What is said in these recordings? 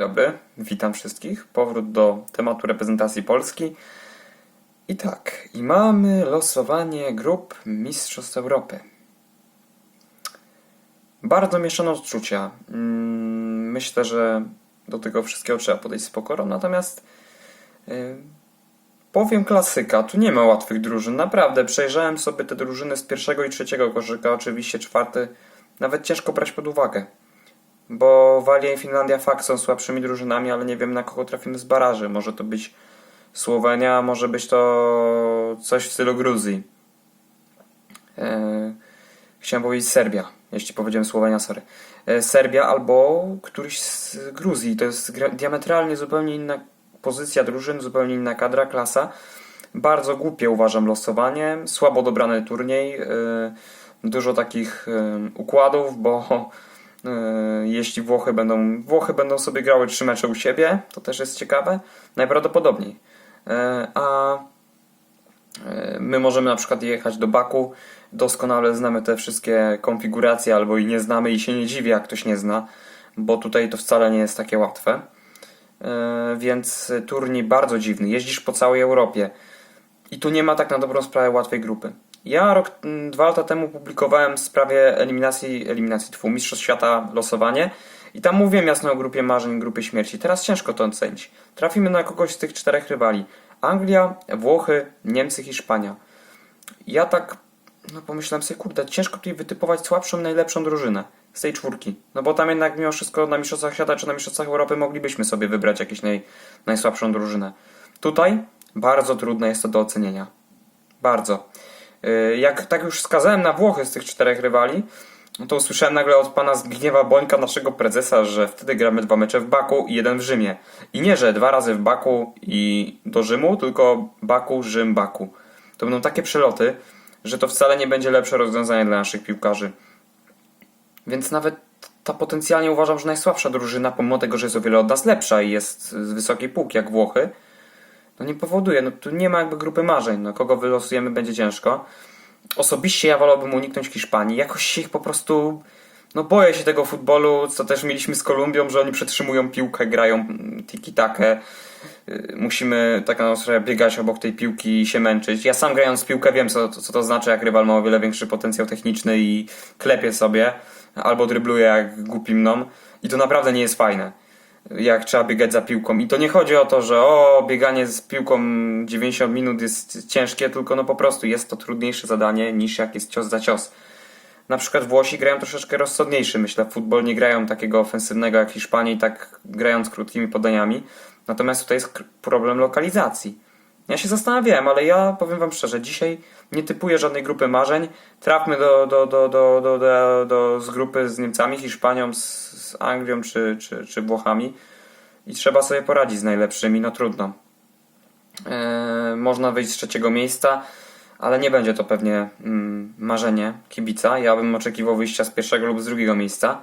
dobry, witam wszystkich. Powrót do tematu reprezentacji Polski. I tak, i mamy losowanie grup Mistrzostw Europy. Bardzo mieszane odczucia. Mm, Myślę, że do tego wszystkiego trzeba podejść z pokorą, natomiast y, powiem klasyka, tu nie ma łatwych drużyn, naprawdę. Przejrzałem sobie te drużyny z pierwszego i trzeciego koszyka, oczywiście czwarty, nawet ciężko brać pod uwagę bo Walia i Finlandia fakt są słabszymi drużynami, ale nie wiem na kogo trafimy z baraży. Może to być Słowenia, może być to coś w stylu Gruzji. E, chciałem powiedzieć Serbia, jeśli powiedziałem Słowenia, sorry. E, Serbia albo któryś z Gruzji. To jest diametralnie zupełnie inna pozycja drużyn, zupełnie inna kadra, klasa. Bardzo głupie uważam losowanie, słabo dobrany turniej, e, dużo takich e, układów, bo jeśli Włochy będą, Włochy będą sobie grały trzy mecze u siebie, to też jest ciekawe, najprawdopodobniej. E, A e, my możemy na przykład jechać do Baku, doskonale znamy te wszystkie konfiguracje, albo i nie znamy i się nie dziwię, jak ktoś nie zna, bo tutaj to wcale nie jest takie łatwe. Więc turniej bardzo dziwny. Jeździsz po całej Europie i tu nie ma tak na dobrą sprawę łatwej grupy. Ja rok, m, dwa lata temu publikowałem w sprawie eliminacji, eliminacji tfu, Mistrzostw Świata losowanie i tam mówiłem jasno o grupie marzeń, grupie śmierci. Teraz ciężko to ocenić. Trafimy na kogoś z tych czterech rywali. Anglia, Włochy, Niemcy, Hiszpania. Ja tak no pomyślałem sobie, kurde, ciężko tutaj wytypować słabszą, najlepszą drużynę z tej czwórki. No bo tam jednak mimo wszystko na Mistrzostwach Świata czy na Mistrzostwach Europy moglibyśmy sobie wybrać jakąś naj, najsłabszą drużynę. Tutaj bardzo trudne jest to do ocenienia. Bardzo. Yy, Jak tak już wskazałem na Włochy z tych czterech rywali, no to usłyszałem nagle od pana Zbigniewa Bońka, naszego prezesa, że wtedy gramy dwa mecze w Baku i jeden w Rzymie. I nie, że dwa razy w Baku i do Rzymu, tylko Baku, Rzym, Baku. To będą takie przeloty, że to wcale nie będzie lepsze rozwiązanie dla naszych piłkarzy. Więc nawet ta potencjalnie uważam, że najsłabsza drużyna, pomimo tego, że jest o wiele od nas lepsza i jest z wysokiej półki, jak Włochy, no nie powoduje, no tu nie ma jakby grupy marzeń, no kogo wylosujemy będzie ciężko. Osobiście ja wolałbym uniknąć Hiszpanii, jakoś się ich po prostu, no boję się tego futbolu, co też mieliśmy z Kolumbią, że oni przetrzymują piłkę, grają tiki-takę, Y, musimy tak na biegać obok tej piłki i się męczyć. Ja sam grając piłkę wiem, co, co to znaczy, jak rywal ma o wiele większy potencjał techniczny i klepie sobie, albo drybluje jak głupi mną i to naprawdę nie jest fajne jak trzeba biegać za piłką. I to nie chodzi o to, że o, bieganie z piłką 90 minut jest ciężkie, tylko no po prostu jest to trudniejsze zadanie niż jak jest cios za cios. Na przykład Włosi grają troszeczkę rozsądniejszy, myślę, w futbol nie grają takiego ofensywnego jak Hiszpanii, tak grając krótkimi podaniami. Natomiast tutaj jest problem lokalizacji. Ja się zastanawiałem, ale ja powiem wam szczerze, dzisiaj nie typuję żadnej grupy marzeń. Trafmy do, do, do, do, do, do, do, z grupy z Niemcami, Hiszpanią, z, Anglią czy, czy, czy Włochami i trzeba sobie poradzić z najlepszymi, no trudno. Eee, można wyjść z trzeciego miejsca, ale nie będzie to pewnie mm, marzenie kibica. Ja bym oczekiwał wyjścia z pierwszego lub z drugiego miejsca.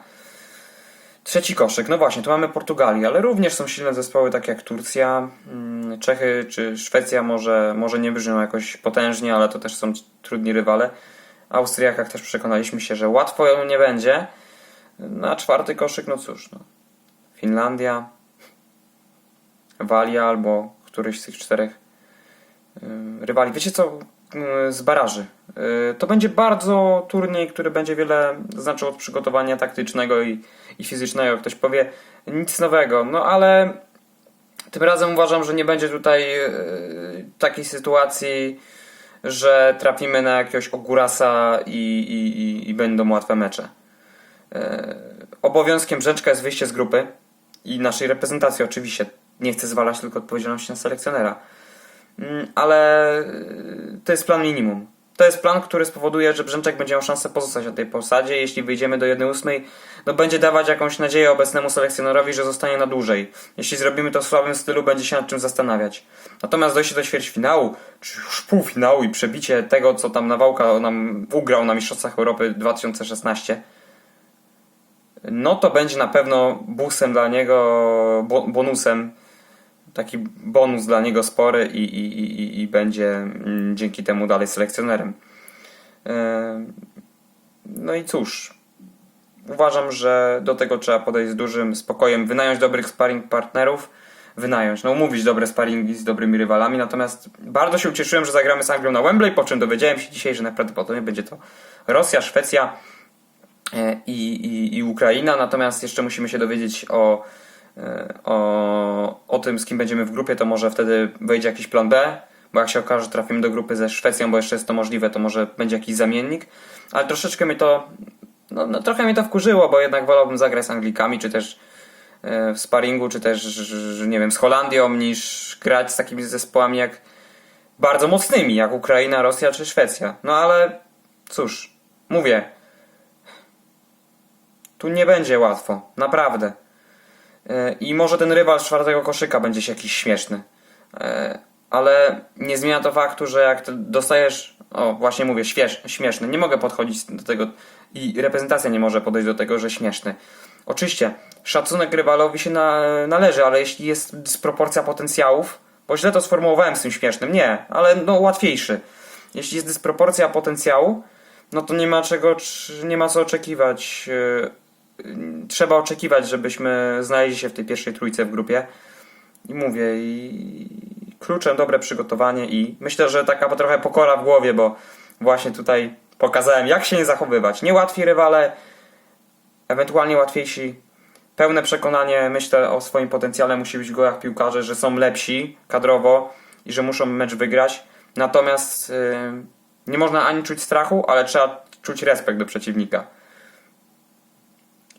Trzeci koszyk, no właśnie, tu mamy Portugalię, ale również są silne zespoły takie jak Turcja, mm, Czechy czy Szwecja może, może nie brzmią jakoś potężnie, ale to też są trudni rywale. Austriakach też przekonaliśmy się, że łatwo nie będzie. Na czwarty koszyk, no cóż, no. Finlandia, Walia albo któryś z tych czterech y, rywali. Wiecie co? Y, Z baraży. Y, To będzie bardzo turniej, który będzie wiele znaczył od przygotowania taktycznego i, i fizycznego. Ktoś powie nic nowego, no ale tym razem uważam, że nie będzie tutaj takiej sytuacji, że trafimy na jakiegoś ogórasa i, i, i, i będą łatwe mecze. E, Obowiązkiem Brzęczka jest wyjście z grupy i naszej reprezentacji oczywiście. Nie chcę zwalać tylko odpowiedzialności na selekcjonera. Mm, Ale y, to jest plan minimum. To jest plan, który spowoduje, że Brzęczek będzie miał szansę pozostać na tej posadzie. Jeśli wyjdziemy do 1-8, no będzie dawać jakąś nadzieję obecnemu selekcjonerowi, że zostanie na dłużej. Jeśli zrobimy to w słabym stylu, będzie się nad czym zastanawiać. Natomiast dojście do ćwierćfinału, czy już półfinału i przebicie tego, co tam Nawałka nam ugrał na Mistrzostwach Europy 2016, no to będzie na pewno busem dla niego, bo, bonusem, taki bonus dla niego spory i, i, i, i- będzie mm, dzięki temu dalej selekcjonerem. E, No i cóż, uważam, że do tego trzeba podejść z dużym spokojem, wynająć dobrych sparring partnerów, wynająć, no umówić dobre sparingi z dobrymi rywalami, natomiast bardzo się ucieszyłem, że zagramy z Anglią na Wembley, po czym dowiedziałem się dzisiaj, że najprawdopodobniej będzie to Rosja, Szwecja i, i, i Ukraina, natomiast jeszcze musimy się dowiedzieć o, e, o, o tym, z kim będziemy w grupie, to może wtedy wejdzie jakiś plan B, bo jak się okaże, że trafimy do grupy ze Szwecją, bo jeszcze jest to możliwe, to może będzie jakiś zamiennik, ale troszeczkę mnie to, no, no trochę mnie to wkurzyło, bo jednak wolałbym zagrać z Anglikami, czy też e, w sparingu, czy też, nie wiem, z Holandią, niż grać z takimi zespołami jak bardzo mocnymi, jak Ukraina, Rosja czy Szwecja. No ale cóż, mówię, tu nie będzie łatwo, naprawdę. E, I może ten rywal z czwartego koszyka będzie się jakiś śmieszny. E, Ale nie zmienia to faktu, że jak dostajesz, o właśnie mówię, śmieszny, nie mogę podchodzić do tego i reprezentacja nie może podejść do tego, że śmieszny. Oczywiście, szacunek rywalowi się na, należy, ale jeśli jest dysproporcja potencjałów, bo źle to sformułowałem z tym śmiesznym, nie, ale no łatwiejszy. Jeśli jest dysproporcja potencjału, no to nie ma czego, cz- nie ma co oczekiwać. Trzeba oczekiwać, żebyśmy znaleźli się w tej pierwszej trójce w grupie. I mówię, i kluczem dobre przygotowanie i myślę, że taka trochę pokora w głowie, bo właśnie tutaj pokazałem, jak się nie zachowywać. Niełatwi rywale, ewentualnie łatwiejsi. Pełne przekonanie, myślę, o swoim potencjale musi być w głowach piłkarzy, że są lepsi kadrowo i że muszą mecz wygrać. Natomiast yy, nie można ani czuć strachu, ale trzeba czuć respekt do przeciwnika.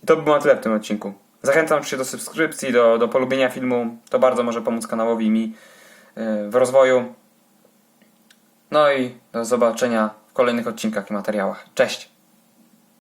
To by było na tyle w tym odcinku. Zachęcam Cię do subskrypcji, do, do polubienia filmu. To bardzo może pomóc kanałowi mi yy, w rozwoju. No i do zobaczenia w kolejnych odcinkach i materiałach. Cześć!